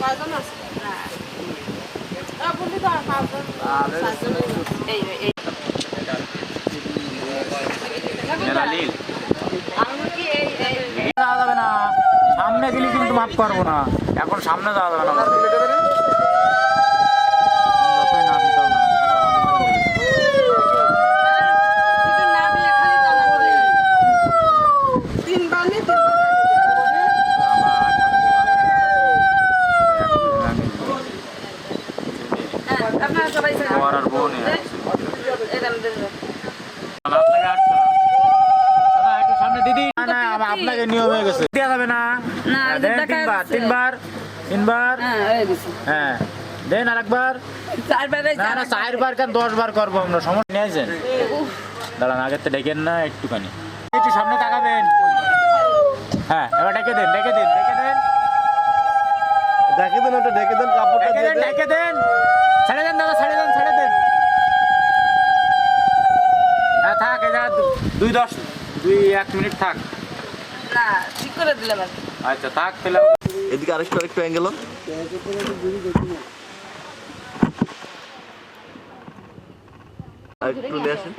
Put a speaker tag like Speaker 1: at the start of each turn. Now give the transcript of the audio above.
Speaker 1: কয়জন আছে? বললি তো পাঁচজন সাতজন এই এই
Speaker 2: মেলালিল
Speaker 1: আমি কি এই এই
Speaker 2: যাওয়া যাবে না। সামনে গেলে কিন্তু মাফ করব না। এখন সামনে যাওয়া যাবে না যতই না দিতে হবে না,
Speaker 1: শুধু না দিয়ে খালি তালা করে তিনবার নে তিনবার হ্যাঁ আপনারা সবাই
Speaker 2: বর আর
Speaker 1: এরকম দেবেন
Speaker 2: আপনাকে আটশো না। দাদা, একটু সামনে দিদি না না আপনাকে নিয়ম হয়ে গেছে। দেওয়া যাবে না।
Speaker 1: না,
Speaker 2: হ্যাঁ, তিনবার তিনবার তিনবার।
Speaker 1: হ্যাঁ হয়ে
Speaker 2: দেন আরেকবার। না না চারবার। কেন দশ বার করব আমরা? সমস্যা নিয়েছেন দাঁড়ান আগের তো ডেকেন না একটুখানি। একটু সামনে তাকাবেন। হ্যাঁ এবার ডেকে দেন ডেকে দেন ডেকে দেন।
Speaker 3: ডেকে দেন ওটা ডেকে দেন কাপড়টা
Speaker 2: ডেকে দেন
Speaker 3: দেন
Speaker 2: ডেকে দেন ছেড়ে দেন দাদা ছেড়ে দেন ছেড়ে দেন হ্যাঁ থাক এটা দুই দশ দুই এক মিনিট থাক।
Speaker 1: না ঠিক করে দিলাম
Speaker 2: আচ্ছা থাক তাহলে
Speaker 3: এদিকে আরেকটু আরেকটু অ্যাঙ্গেল আর একটু নিয়ে আসেন।